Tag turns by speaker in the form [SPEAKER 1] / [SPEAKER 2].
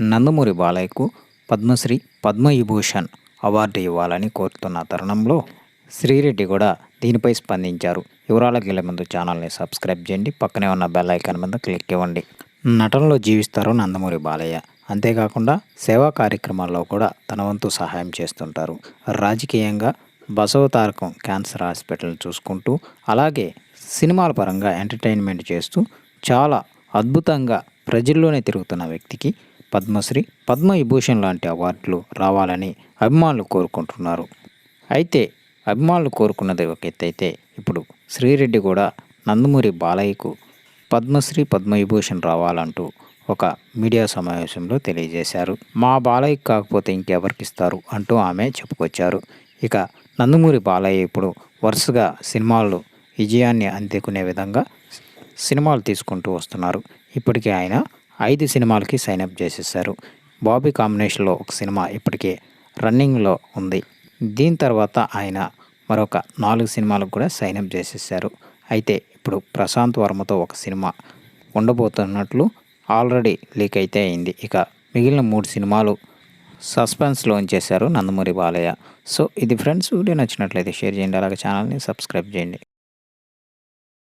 [SPEAKER 1] నందమూరి బాలయ్యకు పద్మశ్రీ పద్మవిభూషణ్ అవార్డు ఇవ్వాలని కోరుతున్న తరుణంలో శ్రీరెడ్డి కూడా దీనిపై స్పందించారు. వివరాలకు వెళ్ళే ముందు ఛానల్ని సబ్స్క్రైబ్ చేయండి. పక్కనే ఉన్న బెల్ ఐకాన్ మీద క్లిక్ ఇవ్వండి. నటనలో జీవిస్తారు నందమూరి బాలయ్య. అంతేకాకుండా సేవా కార్యక్రమాల్లో కూడా తన వంతు సహాయం చేస్తుంటారు. రాజకీయంగా బసవ తారకం క్యాన్సర్ హాస్పిటల్ చూసుకుంటూ అలాగే సినిమాల పరంగా ఎంటర్టైన్మెంట్ చేస్తూ చాలా అద్భుతంగా ప్రజల్లోనే తిరుగుతున్న వ్యక్తికి పద్మశ్రీ పద్మవిభూషణ్ లాంటి అవార్డులు రావాలని అభిమానులు కోరుకుంటున్నారు. అయితే అభిమానులు కోరుకున్నది ఒక ఎత్తు అయితే ఇప్పుడు శ్రీరెడ్డి కూడా నందమూరి బాలయ్యకు పద్మశ్రీ పద్మవిభూషణ్ రావాలంటూ ఒక మీడియా సమావేశంలో తెలియజేశారు. మా బాలయ్యకి కాకపోతే ఇంకెవరికి ఇస్తారు అంటూ ఆమె చెప్పుకొచ్చారు. ఇక నందమూరి బాలయ్య ఇప్పుడు వరుసగా సినిమాల్లో విజయాన్ని అందుకునే విధంగా సినిమాలు తీసుకుంటూ వస్తున్నారు. ఇప్పటికే ఆయన ఐదు సినిమాలకి సైన్అప్ చేసేసారు. బాబీ కాంబినేషన్లో ఒక సినిమా ఇప్పటికే రన్నింగ్లో ఉంది. దీని తర్వాత ఆయన మరొక నాలుగు సినిమాలకు కూడా సైన్అప్ చేసేసారు. అయితే ఇప్పుడు ప్రశాంత్ వర్మతో ఒక సినిమా ఉండబోతున్నట్లు ఆల్రెడీ లీక్ అయితే అయింది. ఇక మిగిలిన మూడు సినిమాలు సస్పెన్స్లో ఉంచేశారు నందమూరి బాలయ్య. సో ఇది ఫ్రెండ్స్ వీడియో నచ్చినట్లయితే షేర్ చేయండి. అలాగే ఛానల్ని సబ్స్క్రైబ్ చేయండి.